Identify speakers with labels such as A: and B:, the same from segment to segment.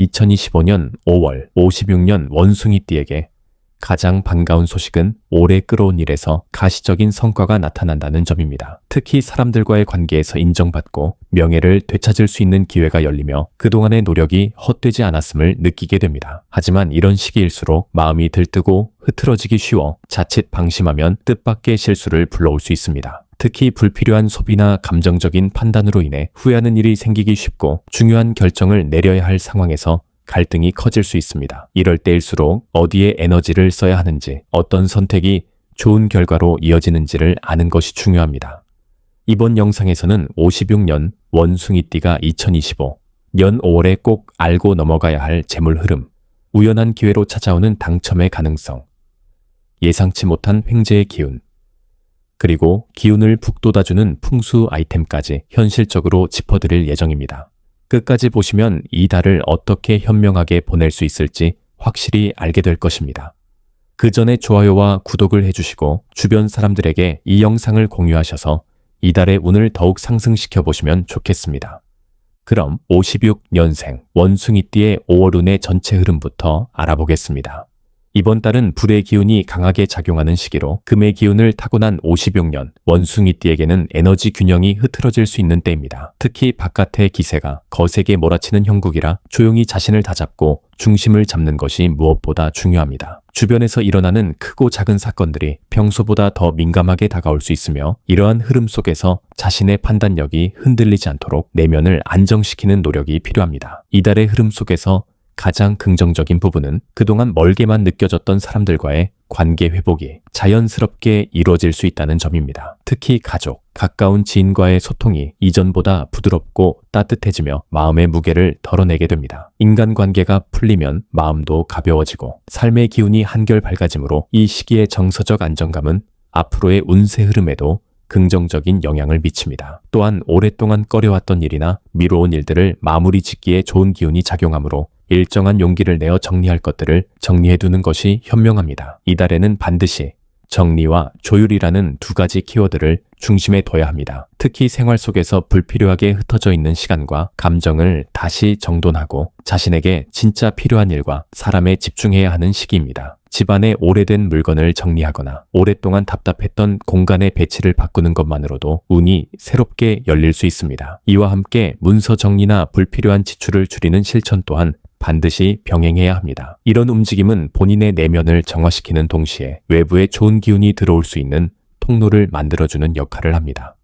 A: 2025년 5월 56년 원숭이띠에게 가장 반가운 소식은 오래 끌어온 일에서 가시적인 성과가 나타난다는 점입니다. 특히 사람들과의 관계에서 인정받고 명예를 되찾을 수 있는 기회가 열리며 그동안의 노력이 헛되지 않았음을 느끼게 됩니다. 하지만 이런 시기일수록 마음이 들뜨고 흐트러지기 쉬워 자칫 방심하면 뜻밖의 실수를 불러올 수 있습니다. 특히 불필요한 소비나 감정적인 판단으로 인해 후회하는 일이 생기기 쉽고 중요한 결정을 내려야 할 상황에서 갈등이 커질 수 있습니다. 이럴 때일수록 어디에 에너지를 써야 하는지, 어떤 선택이 좋은 결과로 이어지는지를 아는 것이 중요합니다. 이번 영상에서는 56년 원숭이띠가 2025 년 5월에 꼭 알고 넘어가야 할 재물 흐름, 우연한 기회로 찾아오는 당첨의 가능성, 예상치 못한 횡재의 기운, 그리고 기운을 북돋아주는 풍수 아이템까지 현실적으로 짚어드릴 예정입니다. 끝까지 보시면 이 달을 어떻게 현명하게 보낼 수 있을지 확실히 알게 될 것입니다. 그 전에 좋아요와 구독을 해주시고 주변 사람들에게 이 영상을 공유하셔서 이달의 운을 더욱 상승시켜 보시면 좋겠습니다. 그럼 56년생 원숭이띠의 5월 운의 전체 흐름부터 알아보겠습니다. 이번 달은 불의 기운이 강하게 작용하는 시기로 금의 기운을 타고난 56년 원숭이띠에게는 에너지 균형이 흐트러질 수 있는 때입니다. 특히 바깥의 기세가 거세게 몰아치는 형국이라 조용히 자신을 다잡고 중심을 잡는 것이 무엇보다 중요합니다. 주변에서 일어나는 크고 작은 사건들이 평소보다 더 민감하게 다가올 수 있으며 이러한 흐름 속에서 자신의 판단력이 흔들리지 않도록 내면을 안정시키는 노력이 필요합니다. 이달의 흐름 속에서 가장 긍정적인 부분은 그동안 멀게만 느껴졌던 사람들과의 관계 회복이 자연스럽게 이루어질 수 있다는 점입니다. 특히 가족, 가까운 지인과의 소통이 이전보다 부드럽고 따뜻해지며 마음의 무게를 덜어내게 됩니다. 인간관계가 풀리면 마음도 가벼워지고 삶의 기운이 한결 밝아지므로 이 시기의 정서적 안정감은 앞으로의 운세 흐름에도 긍정적인 영향을 미칩니다. 또한 오랫동안 꺼려왔던 일이나 미뤄온 일들을 마무리 짓기에 좋은 기운이 작용하므로 일정한 용기를 내어 정리할 것들을 정리해 두는 것이 현명합니다. 이달에는 반드시 정리와 조율이라는 두 가지 키워드를 중심에 둬야 합니다. 특히 생활 속에서 불필요하게 흩어져 있는 시간과 감정을 다시 정돈하고 자신에게 진짜 필요한 일과 사람에 집중해야 하는 시기입니다. 집안의 오래된 물건을 정리하거나 오랫동안 답답했던 공간의 배치를 바꾸는 것만으로도 운이 새롭게 열릴 수 있습니다. 이와 함께 문서 정리나 불필요한 지출을 줄이는 실천 또한 반드시 병행해야 합니다. 이런 움직임은 본인의 내면을 정화시키는 동시에 외부에 좋은 기운이 들어올 수 있는 통로를 만들어주는 역할을 합니다.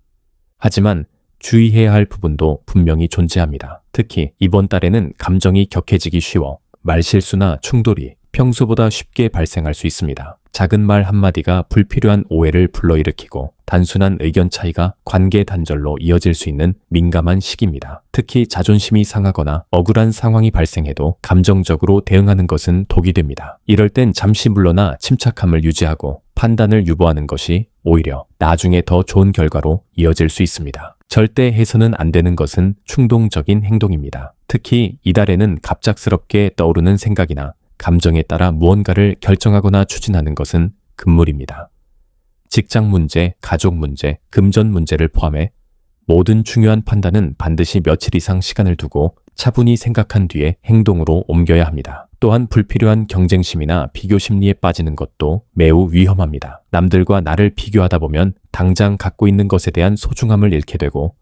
A: 하지만 주의해야 할 부분도 분명히 존재합니다. 특히 이번 달에는 감정이 격해지기 쉬워 말실수나 충돌이 평소보다 쉽게 발생할 수 있습니다. 작은 말 한마디가 불필요한 오해를 불러일으키고 단순한 의견 차이가 관계 단절로 이어질 수 있는 민감한 시기입니다. 특히 자존심이 상하거나 억울한 상황이 발생해도 감정적으로 대응하는 것은 독이 됩니다. 이럴 땐 잠시 물러나 침착함을 유지하고 판단을 유보하는 것이 오히려 나중에 더 좋은 결과로 이어질 수 있습니다. 절대 해서는 안 되는 것은 충동적인 행동입니다. 특히 이달에는 갑작스럽게 떠오르는 생각이나 감정에 따라 무언가를 결정하거나 추진하는 것은 금물입니다. 직장 문제, 가족 문제, 금전 문제를 포함해 모든 중요한 판단은 반드시 며칠 이상 시간을 두고 차분히 생각한 뒤에 행동으로 옮겨야 합니다. 또한 불필요한 경쟁심이나 비교 심리에 빠지는 것도 매우 위험합니다. 남들과 나를 비교하다 보면 당장 갖고 있는 것에 대한 소중함을 잃게 되고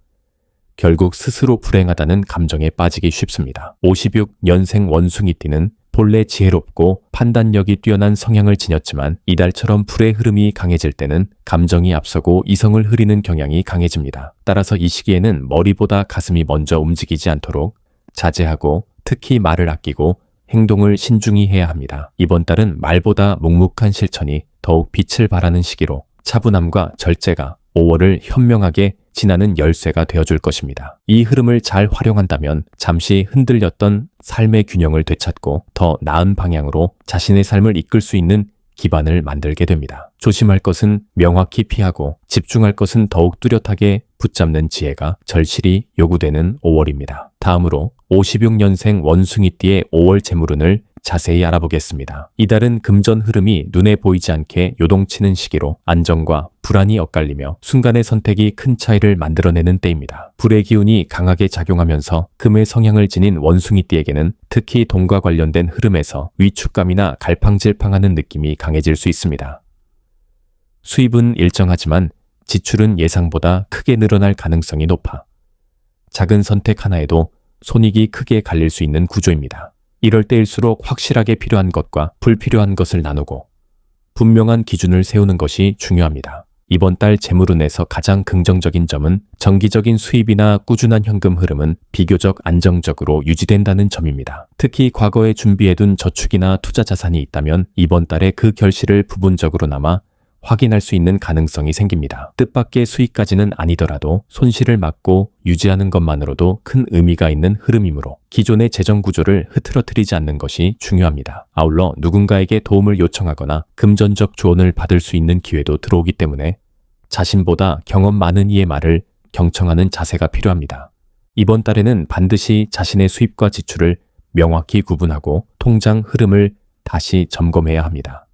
A: 결국 스스로 불행하다는 감정에 빠지기 쉽습니다. 56년생 원숭이띠는 본래 지혜롭고 판단력이 뛰어난 성향을 지녔지만 이달처럼 불의 흐름이 강해질 때는 감정이 앞서고 이성을 흐리는 경향이 강해집니다. 따라서 이 시기에는 머리보다 가슴이 먼저 움직이지 않도록 자제하고 특히 말을 아끼고 행동을 신중히 해야 합니다. 이번 달은 말보다 묵묵한 실천이 더욱 빛을 발하는 시기로 차분함과 절제가 5월을 현명하게 지나는 열쇠가 되어줄 것입니다. 이 흐름을 잘 활용한다면 잠시 흔들렸던 삶의 균형을 되찾고 더 나은 방향으로 자신의 삶을 이끌 수 있는 기반을 만들게 됩니다. 조심할 것은 명확히 피하고 집중할 것은 더욱 뚜렷하게 붙잡는 지혜가 절실히 요구되는 5월입니다. 다음으로 56년생 원숭이띠의 5월 재물운을 자세히 알아보겠습니다. 이달은 금전 흐름이 눈에 보이지 않게 요동치는 시기로 안정과 불안이 엇갈리며 순간의 선택이 큰 차이를 만들어내는 때입니다. 불의 기운이 강하게 작용하면서 금의 성향을 지닌 원숭이띠에게는 특히 돈과 관련된 흐름에서 위축감이나 갈팡질팡하는 느낌이 강해질 수 있습니다. 수입은 일정하지만 지출은 예상보다 크게 늘어날 가능성이 높아 작은 선택 하나에도 손익이 크게 갈릴 수 있는 구조입니다. 이럴 때일수록 확실하게 필요한 것과 불필요한 것을 나누고 분명한 기준을 세우는 것이 중요합니다. 이번 달 재물운에서 가장 긍정적인 점은 정기적인 수입이나 꾸준한 현금 흐름은 비교적 안정적으로 유지된다는 점입니다. 특히 과거에 준비해둔 저축이나 투자 자산이 있다면 이번 달에 그 결실을 부분적으로 남아 확인할 수 있는 가능성이 생깁니다. 뜻밖의 수익까지는 아니더라도 손실을 막고 유지하는 것만으로도 큰 의미가 있는 흐름이므로 기존의 재정 구조를 흐트러뜨리지 않는 것이 중요합니다. 아울러 누군가에게 도움을 요청하거나 금전적 조언을 받을 수 있는 기회도 들어오기 때문에 자신보다 경험 많은 이의 말을 경청하는 자세가 필요합니다. 이번 달에는 반드시 자신의 수입과 지출을 명확히 구분하고 통장 흐름을 다시 점검해야 합니다.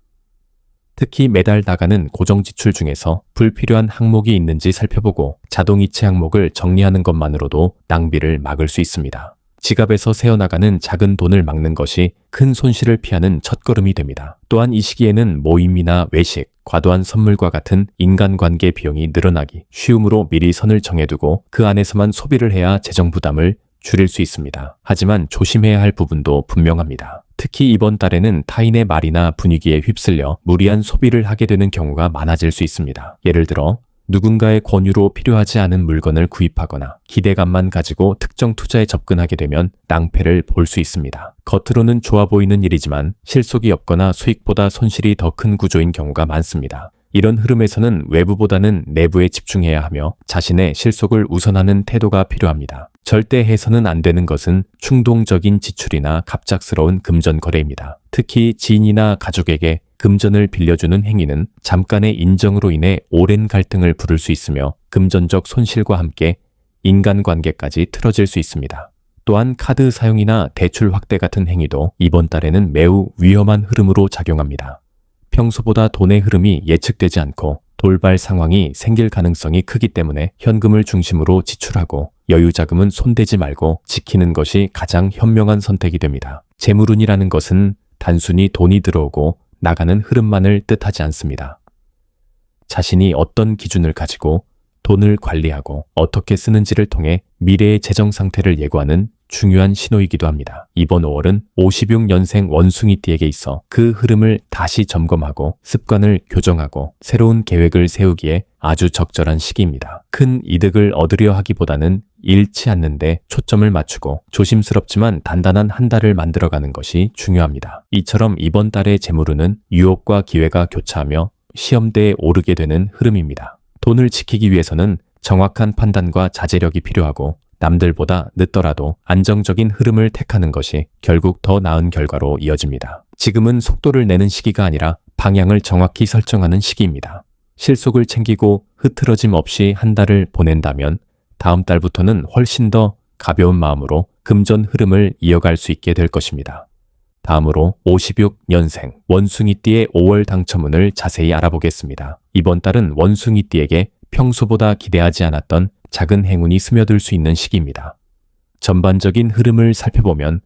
A: 특히 매달 나가는 고정 지출 중에서 불필요한 항목이 있는지 살펴보고 자동이체 항목을 정리하는 것만으로도 낭비를 막을 수 있습니다. 지갑에서 새어나가는 작은 돈을 막는 것이 큰 손실을 피하는 첫걸음이 됩니다. 또한 이 시기에는 모임이나 외식, 과도한 선물과 같은 인간관계 비용이 늘어나기 쉬움으로 미리 선을 정해두고 그 안에서만 소비를 해야 재정 부담을 줄일 수 있습니다. 하지만 조심해야 할 부분도 분명합니다. 특히 이번 달에는 타인의 말이나 분위기에 휩쓸려 무리한 소비를 하게 되는 경우가 많아질 수 있습니다. 예를 들어 누군가의 권유로 필요하지 않은 물건을 구입하거나 기대감만 가지고 특정 투자에 접근하게 되면 낭패를 볼 수 있습니다. 겉으로는 좋아 보이는 일이지만 실속이 없거나 수익보다 손실이 더 큰 구조인 경우가 많습니다. 이런 흐름에서는 외부보다는 내부에 집중해야 하며 자신의 실속을 우선하는 태도가 필요합니다. 절대 해서는 안 되는 것은 충동적인 지출이나 갑작스러운 금전 거래입니다. 특히 지인이나 가족에게 금전을 빌려주는 행위는 잠깐의 인정으로 인해 오랜 갈등을 부를 수 있으며 금전적 손실과 함께 인간관계까지 틀어질 수 있습니다. 또한 카드 사용이나 대출 확대 같은 행위도 이번 달에는 매우 위험한 흐름으로 작용합니다. 평소보다 돈의 흐름이 예측되지 않고 돌발 상황이 생길 가능성이 크기 때문에 현금을 중심으로 지출하고 여유 자금은 손대지 말고 지키는 것이 가장 현명한 선택이 됩니다. 재물운이라는 것은 단순히 돈이 들어오고 나가는 흐름만을 뜻하지 않습니다. 자신이 어떤 기준을 가지고 돈을 관리하고 어떻게 쓰는지를 통해 미래의 재정 상태를 예고하는 중요한 신호이기도 합니다. 이번 5월은 56년생 원숭이띠에게 있어 그 흐름을 다시 점검하고 습관을 교정하고 새로운 계획을 세우기에 아주 적절한 시기입니다. 큰 이득을 얻으려 하기보다는 잃지 않는데 초점을 맞추고 조심스럽지만 단단한 한 달을 만들어가는 것이 중요합니다. 이처럼 이번 달의 재물운은 유혹과 기회가 교차하며 시험대에 오르게 되는 흐름입니다. 돈을 지키기 위해서는 정확한 판단과 자제력이 필요하고 남들보다 늦더라도 안정적인 흐름을 택하는 것이 결국 더 나은 결과로 이어집니다. 지금은 속도를 내는 시기가 아니라 방향을 정확히 설정하는 시기입니다. 실속을 챙기고 흐트러짐 없이 한 달을 보낸다면 다음 달부터는 훨씬 더 가벼운 마음으로 금전 흐름을 이어갈 수 있게 될 것입니다. 다음으로 56년생 원숭이띠의 5월 당첨운을 자세히 알아보겠습니다. 이번 달은 원숭이띠에게 평소보다 기대하지 않았던 작은 행운이 스며들 수 있는 시기입니다. 전반적인 흐름을 살펴보면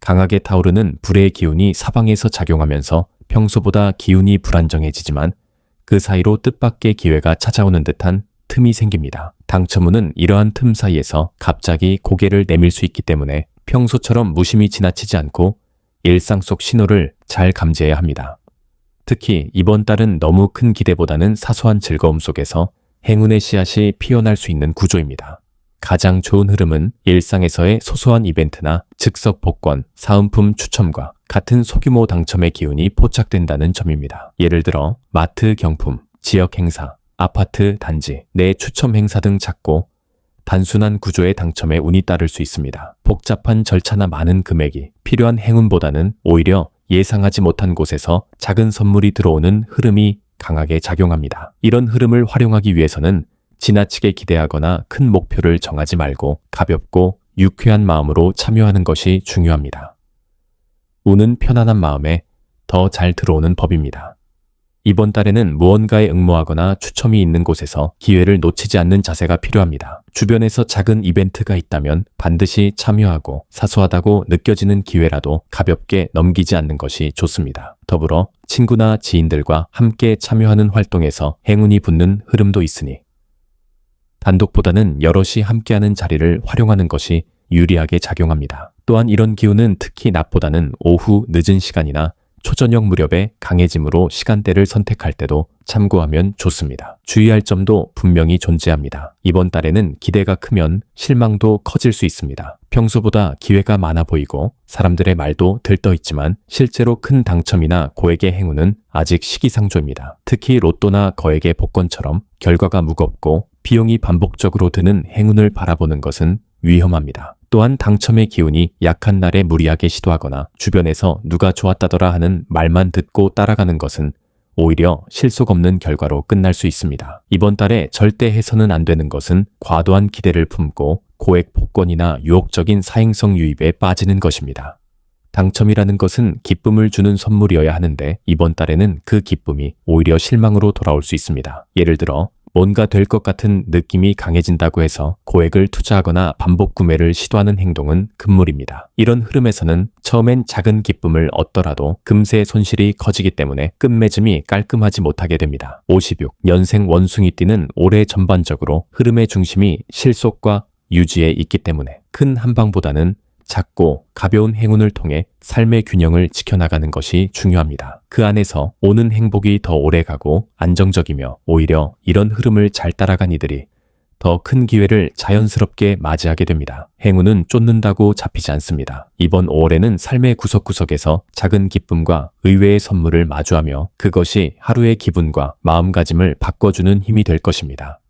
A: 강하게 타오르는 불의 기운이 사방에서 작용하면서 평소보다 기운이 불안정해지지만 그 사이로 뜻밖의 기회가 찾아오는 듯한 틈이 생깁니다. 당첨운은 이러한 틈 사이에서 갑자기 고개를 내밀 수 있기 때문에 평소처럼 무심히 지나치지 않고 일상 속 신호를 잘 감지해야 합니다. 특히 이번 달은 너무 큰 기대보다는 사소한 즐거움 속에서 행운의 씨앗이 피어날 수 있는 구조입니다. 가장 좋은 흐름은 일상에서의 소소한 이벤트나 즉석 복권, 사은품 추첨과 같은 소규모 당첨의 기운이 포착된다는 점입니다. 예를 들어 마트 경품, 지역 행사, 아파트 단지, 내 추첨 행사 등 작고 단순한 구조의 당첨에 운이 따를 수 있습니다. 복잡한 절차나 많은 금액이 필요한 행운보다는 오히려 예상하지 못한 곳에서 작은 선물이 들어오는 흐름이 강하게 작용합니다. 이런 흐름을 활용하기 위해서는 지나치게 기대하거나 큰 목표를 정하지 말고 가볍고 유쾌한 마음으로 참여하는 것이 중요합니다. 운은 편안한 마음에 더 잘 들어오는 법입니다. 이번 달에는 무언가에 응모하거나 추첨이 있는 곳에서 기회를 놓치지 않는 자세가 필요합니다. 주변에서 작은 이벤트가 있다면 반드시 참여하고 사소하다고 느껴지는 기회라도 가볍게 넘기지 않는 것이 좋습니다. 더불어 친구나 지인들과 함께 참여하는 활동에서 행운이 붙는 흐름도 있으니 단독보다는 여럿이 함께하는 자리를 활용하는 것이 유리하게 작용합니다. 또한 이런 기운은 특히 낮보다는 오후 늦은 시간이나 초저녁 무렵에 강해짐으로 시간대를 선택할 때도 참고하면 좋습니다. 주의할 점도 분명히 존재합니다. 이번 달에는 기대가 크면 실망도 커질 수 있습니다. 평소보다 기회가 많아 보이고 사람들의 말도 들떠 있지만 실제로 큰 당첨이나 고액의 행운은 아직 시기상조입니다. 특히 로또나 거액의 복권처럼 결과가 무겁고 비용이 반복적으로 드는 행운을 바라보는 것은 위험합니다. 또한 당첨의 기운이 약한 날에 무리하게 시도하거나 주변에서 누가 좋았다더라 하는 말만 듣고 따라가는 것은 오히려 실속 없는 결과로 끝날 수 있습니다. 이번 달에 절대 해서는 안 되는 것은 과도한 기대를 품고 고액 복권이나 유혹적인 사행성 유입에 빠지는 것입니다. 당첨이라는 것은 기쁨을 주는 선물이어야 하는데 이번 달에는 그 기쁨이 오히려 실망으로 돌아올 수 있습니다. 예를 들어 뭔가 될 것 같은 느낌이 강해진다고 해서 고액을 투자하거나 반복 구매를 시도하는 행동은 금물입니다. 이런 흐름에서는 처음엔 작은 기쁨을 얻더라도 금세 손실이 커지기 때문에 끝맺음이 깔끔하지 못하게 됩니다. 56. 연생 원숭이띠는 올해 전반적으로 흐름의 중심이 실속과 유지에 있기 때문에 큰 한방보다는 작고 가벼운 행운을 통해 삶의 균형을 지켜나가는 것이 중요합니다. 그 안에서 오는 행복이 더 오래 가고 안정적이며 오히려 이런 흐름을 잘 따라간 이들이 더 큰 기회를 자연스럽게 맞이하게 됩니다. 행운은 쫓는다고 잡히지 않습니다. 이번 5월에는 삶의 구석구석에서 작은 기쁨과 의외의 선물을 마주하며 그것이 하루의 기분과 마음가짐을 바꿔주는 힘이 될 것입니다.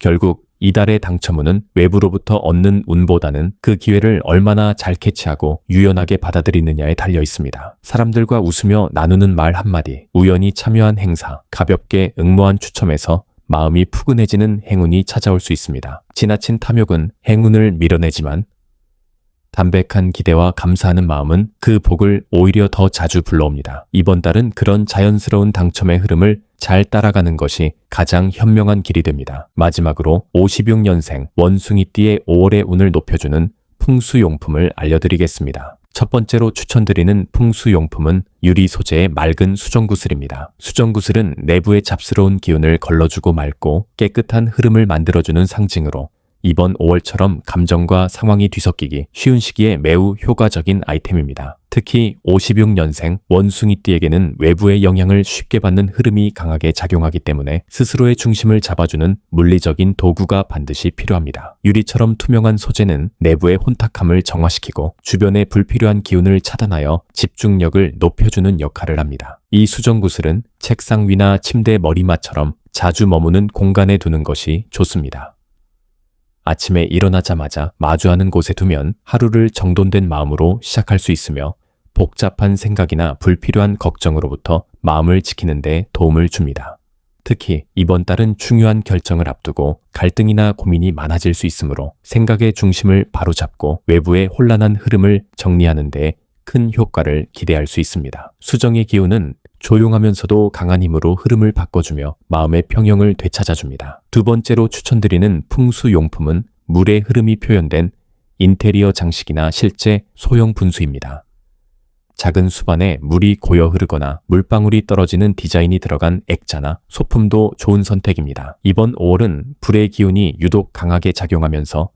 A: 결국 이달의 당첨운은 외부로부터 얻는 운보다는 그 기회를 얼마나 잘 캐치하고 유연하게 받아들이느냐에 달려 있습니다. 사람들과 웃으며 나누는 말 한마디, 우연히 참여한 행사, 가볍게 응모한 추첨에서 마음이 푸근해지는 행운이 찾아올 수 있습니다. 지나친 탐욕은 행운을 밀어내지만 담백한 기대와 감사하는 마음은 그 복을 오히려 더 자주 불러옵니다. 이번 달은 그런 자연스러운 당첨의 흐름을 잘 따라가는 것이 가장 현명한 길이 됩니다. 마지막으로 56년생 원숭이띠의 5월의 운을 높여주는 풍수용품을 알려드리겠습니다. 첫 번째로 추천드리는 풍수용품은 유리 소재의 맑은 수정구슬입니다. 수정구슬은 내부의 잡스러운 기운을 걸러주고 맑고 깨끗한 흐름을 만들어주는 상징으로 이번 5월처럼 감정과 상황이 뒤섞이기 쉬운 시기에 매우 효과적인 아이템입니다. 특히 56년생 원숭이띠에게는 외부의 영향을 쉽게 받는 흐름이 강하게 작용하기 때문에 스스로의 중심을 잡아주는 물리적인 도구가 반드시 필요합니다. 유리처럼 투명한 소재는 내부의 혼탁함을 정화시키고 주변의 불필요한 기운을 차단하여 집중력을 높여주는 역할을 합니다. 이 수정구슬은 책상 위나 침대 머리맡처럼 자주 머무는 공간에 두는 것이 좋습니다. 아침에 일어나자마자 마주하는 곳에 두면 하루를 정돈된 마음으로 시작할 수 있으며 복잡한 생각이나 불필요한 걱정으로부터 마음을 지키는데 도움을 줍니다. 특히 이번 달은 중요한 결정을 앞두고 갈등이나 고민이 많아질 수 있으므로 생각의 중심을 바로잡고 외부의 혼란한 흐름을 정리하는 데 큰 효과를 기대할 수 있습니다. 수정의 기운은 조용하면서도 강한 힘으로 흐름을 바꿔주며 마음의 평형을 되찾아줍니다. 두 번째로 추천드리는 풍수용품은 물의 흐름이 표현된 인테리어 장식이나 실제 소형 분수입니다. 작은 수반에 물이 고여 흐르거나 물방울이 떨어지는 디자인이 들어간 액자나 소품도 좋은 선택입니다. 이번 5월은 불의 기운이 유독 강하게 작용하면서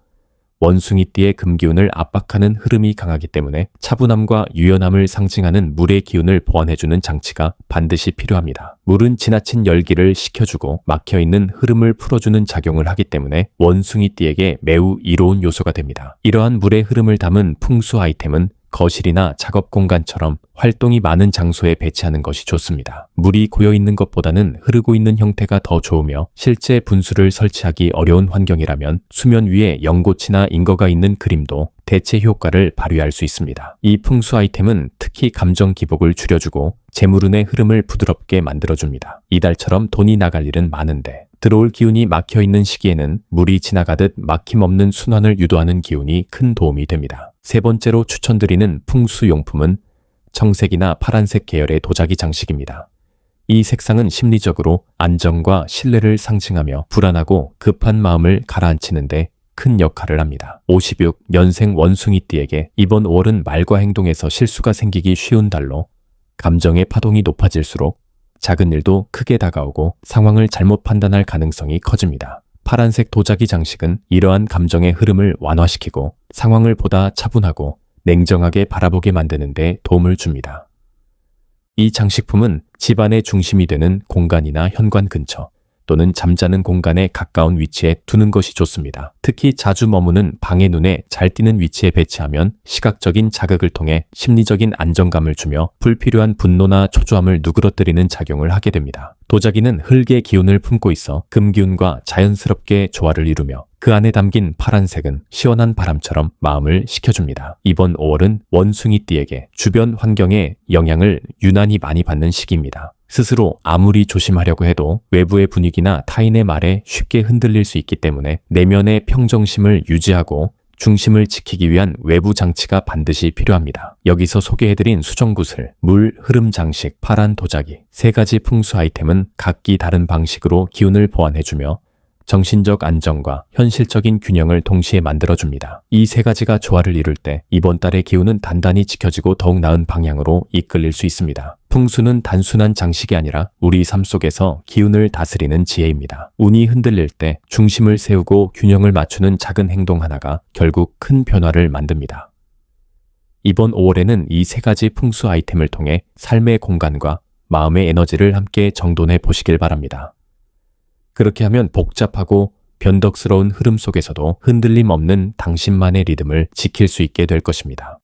A: 원숭이띠의 금기운을 압박하는 흐름이 강하기 때문에 차분함과 유연함을 상징하는 물의 기운을 보완해주는 장치가 반드시 필요합니다. 물은 지나친 열기를 식혀주고 막혀있는 흐름을 풀어주는 작용을 하기 때문에 원숭이띠에게 매우 이로운 요소가 됩니다. 이러한 물의 흐름을 담은 풍수 아이템은 거실이나 작업 공간처럼 활동이 많은 장소에 배치하는 것이 좋습니다. 물이 고여 있는 것보다는 흐르고 있는 형태가 더 좋으며 실제 분수를 설치하기 어려운 환경이라면 수면 위에 연고치나 인거가 있는 그림도 대체 효과를 발휘할 수 있습니다. 이 풍수 아이템은 특히 감정 기복을 줄여주고 재물운의 흐름을 부드럽게 만들어줍니다. 이달처럼 돈이 나갈 일은 많은데 들어올 기운이 막혀 있는 시기에는 물이 지나가듯 막힘없는 순환을 유도하는 기운이 큰 도움이 됩니다. 세 번째로 추천드리는 풍수용품은 청색이나 파란색 계열의 도자기 장식입니다. 이 색상은 심리적으로 안정과 신뢰를 상징하며 불안하고 급한 마음을 가라앉히는데 큰 역할을 합니다. 56 년생 원숭이띠에게 이번 5월은 말과 행동에서 실수가 생기기 쉬운 달로 감정의 파동이 높아질수록 작은 일도 크게 다가오고 상황을 잘못 판단할 가능성이 커집니다. 파란색 도자기 장식은 이러한 감정의 흐름을 완화시키고 상황을 보다 차분하고 냉정하게 바라보게 만드는데 도움을 줍니다. 이 장식품은 집안의 중심이 되는 공간이나 현관 근처 또는 잠자는 공간에 가까운 위치에 두는 것이 좋습니다. 특히 자주 머무는 방의 눈에 잘 띄는 위치에 배치하면 시각적인 자극을 통해 심리적인 안정감을 주며 불필요한 분노나 초조함을 누그러뜨리는 작용을 하게 됩니다. 도자기는 흙의 기운을 품고 있어 금기운과 자연스럽게 조화를 이루며 그 안에 담긴 파란색은 시원한 바람처럼 마음을 식혀줍니다. 이번 5월은 원숭이띠에게 주변 환경에 영향을 유난히 많이 받는 시기입니다. 스스로 아무리 조심하려고 해도 외부의 분위기나 타인의 말에 쉽게 흔들릴 수 있기 때문에 내면의 평정심을 유지하고 중심을 지키기 위한 외부 장치가 반드시 필요합니다. 여기서 소개해드린 수정구슬, 물, 흐름 장식, 파란 도자기 세 가지 풍수 아이템은 각기 다른 방식으로 기운을 보완해주며 정신적 안정과 현실적인 균형을 동시에 만들어줍니다. 이 세 가지가 조화를 이룰 때 이번 달의 기운은 단단히 지켜지고 더욱 나은 방향으로 이끌릴 수 있습니다. 풍수는 단순한 장식이 아니라 우리 삶 속에서 기운을 다스리는 지혜입니다. 운이 흔들릴 때 중심을 세우고 균형을 맞추는 작은 행동 하나가 결국 큰 변화를 만듭니다. 이번 5월에는 이 세 가지 풍수 아이템을 통해 삶의 공간과 마음의 에너지를 함께 정돈해 보시길 바랍니다. 그렇게 하면 복잡하고 변덕스러운 흐름 속에서도 흔들림 없는 당신만의 리듬을 지킬 수 있게 될 것입니다.